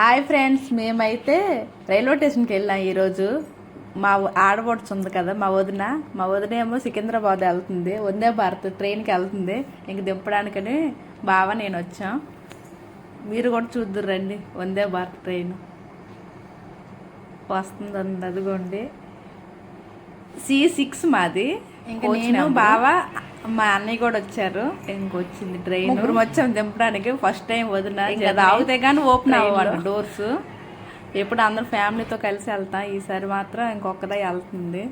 Hi friends మేమైతే railway స్టేషన్కి వెళ్ళాం ఈరోజు. మా ఆడబోట్స్ ఉంది కదా మా వదిన. మా వదిన ఏమో సికింద్రాబాద్ వెళ్తుంది వందే భారత్ ట్రైన్కి వెళ్తుంది. ఇంక దింపడానికని బావ నేను వచ్చాం. మీరు కూడా చూద్దరు రండి వందే భారత్ ట్రైన్. వస్తుంది అదిగోండి. సి సిక్స్ మాది. ఇంక నేను. బావ మా అన్నయ్య కూడా వచ్చారు. ఇంకొచ్చింది ట్రైన్ ముగ్గురు వచ్చాం దింపడానికి. ఫస్ట్ టైం వదిన రావుతే కానీ ఓపెన్ అవ్వాలి డోర్స్ ఎప్పుడు అందరు ఫ్యామిలీతో కలిసి వెళ్తాం. ఈసారి మాత్రం ఇంకొకదే వెళ్తుంది.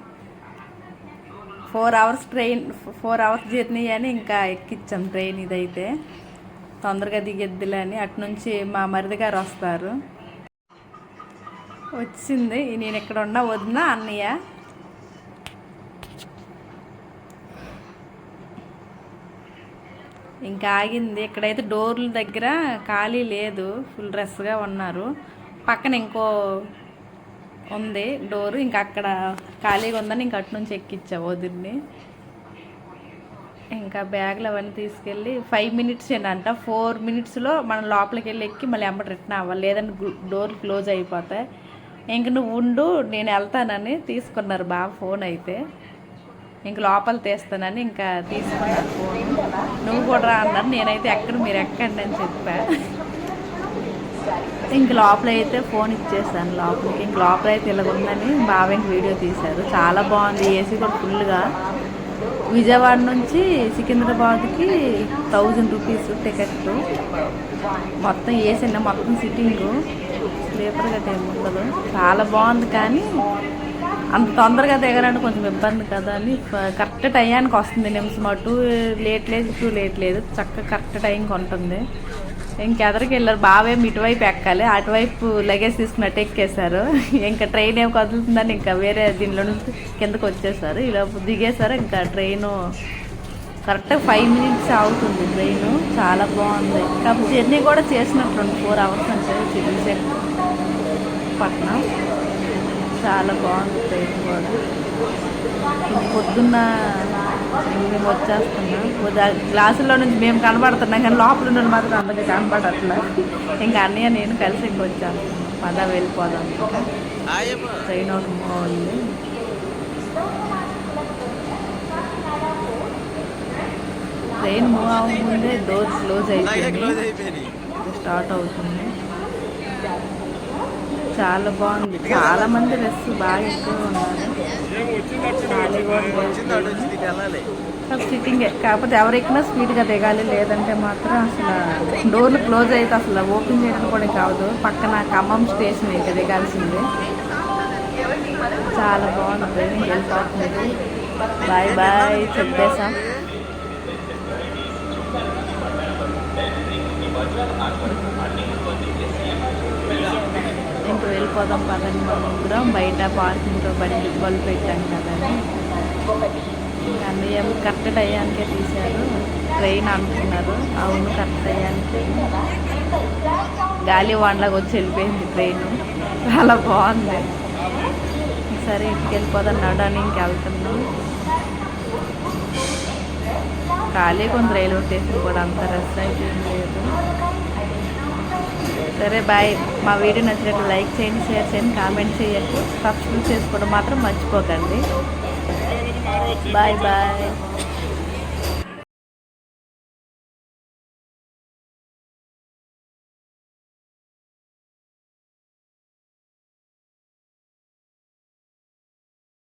Four hours train four hours journey అని ఇంకా ఎక్కిచ్చాం ట్రైన్ ఇదైతే. తొందరగా దిగెద్దులే అని. అటు నుంచి మా మరిది గారు వస్తారు. వచ్చింది. నేను ఇక్కడ ఉన్న వదిన అన్నయ్య. ఇంకా ఆగింది. ఇక్కడైతే డోర్ల దగ్గర ఖాళీ లేదు. ఫుల్ డ్రెస్గా ఉన్నారు. పక్కన ఇంకో ఉంది డోరు. ఇంకా అక్కడ ఖాళీగా ఉందని ఇంకా అటు నుంచి ఎక్కిచ్చా వదిలిని ఇంకా బ్యాగ్లు అవన్నీ తీసుకెళ్ళి ఫైవ్ మినిట్స్ ఏంటంట? ఫోర్ మినిట్స్లో మనం లోపలికి వెళ్ళి ఎక్కి మళ్ళీ అమ్మటి రిటర్న్ అవ్వాలి. లేదంటే డోర్ క్లోజ్ అయిపోతాయి. ఇంక నువ్వు ఉండు నేను వెళ్తానని తీసుకున్నారు బాగా ఫోన్ అయితే. ఇంక లోపల తీస్తానని ఇంకా తీసుకున్నాను ఫోన్ నువ్వు కూడా రా అన్నారు. నేనైతే ఎక్కడ మీరు ఎక్కండి అని చెప్పా. ఇంక లోపల అయితే ఫోన్ ఇచ్చేసాను లోపలికి. ఇంక లోపల అయితే ఇలా ఉందని బాగా ఇంక వీడియో తీశారు. చాలా బాగుంది. ఏసీ కూడా ఫుల్గా. విజయవాడ నుంచి సికింద్రాబాద్కి థౌజండ్ రూపీస్ టికెట్ మొత్తం ఏసీ మొత్తం సిట్టింగ్. స్లీపర్ గట్ట ఏమి ఉండదు. చాలా బాగుంది కానీ అంత తొందరగా దిగడానికి కొంచెం ఇబ్బంది కదా అని కరెక్ట్ టైంకి వస్తుంది నిమిషం అటు లేట్ లేదు ఇటు లేట్ లేదు. చక్కగా కరెక్ట్ టైంకి ఉంటుంది. ఇంకెదరికి వెళ్ళారు బావేమో ఇటువైపు ఎక్కాలి అటువైపు లగేజ్ తీసుకున్నట్టు ఎక్కేశారు. ఇంకా ట్రైన్ ఏం కదులుతుందని ఇంకా వేరే దీనిలో నుంచి కిందకు వచ్చేసారు ఇలా దిగేశారు ఇంకా ట్రైను కరెక్ట్గా ఫైవ్ మినిట్స్ అవుతుంది ట్రైన్ చాలా బాగుంది. ఇంకా జర్నీ కూడా చేసినట్లుంది ఫోర్ అవర్స్ అంటే పట్నం. చాలా బాగుంది ట్రైన్ కూడా. పొద్దున్న మేము వచ్చేస్తున్నాం. గ్లాసుల్లో నుంచి మేము కనబడుతున్నాం కానీ లోపల ఉన్న మాత్రం అందరికీ కనబడట్లా ఇంకా అన్నయ్య నేను కలిసి ఇంక వచ్చాను పద వెళ్ళిపోదాం ట్రైన్ ఒకటి మూవ్ ఉంది ట్రైన్ మూవ్ అవ్వకముందే డోర్ క్లోజ్ అయిపోయింది స్టార్ట్ అవుతుంది. చాలా బాగుంది. చాలా మంది రష్ బాగా ఎక్కువ ఉన్నారు. ఖాళీ సిట్టింగ్ కాకపోతే ఎవరెక్కినా స్పీడ్గా దిగాలి. లేదంటే మాత్రం అసలు డోర్లు క్లోజ్ అయితే అసలు ఓపెన్ చేయడం కూడా కావదు పక్కన ఖమ్మం స్టేషన్ ఇంకా దిగాల్సిందే. చాలా బాగుంది. ట్రైనింగ్ వెళ్ళిపోతుంది బాయ్ బాయ్ చెప్పేసాం? you. పోదాం పదండి మా ముగ్గురం బయట పార్కింగ్లో బండి బల్బు పెట్టాం కదండి. ఇంకా అన్నయ్య కరెక్ట్ టయానికే తీశారు. ట్రైన్ అనుకున్నారు. అవును కరెక్ట్ టయానికి. గాలి వాన్లాగా వచ్చి వెళ్ళిపోయింది ట్రైన్. చాలా బాగుంది. సరే ఇంటికి వెళ్ళిపోదాం నడవడానికి ఇంక వెళ్తున్నాం. ఖాళీ కొంత రైల్వే స్టేషన్ కూడా అంత రష్ అయిపోయింది లేదు. సరే బాయ్. మా వీడియో నచ్చినట్టు లైక్ చేయండి షేర్ చేయండి కామెంట్ చేయండి సబ్స్క్రైబ్ చేసుకోవడం మాత్రం మర్చిపోకండి. Bye bye.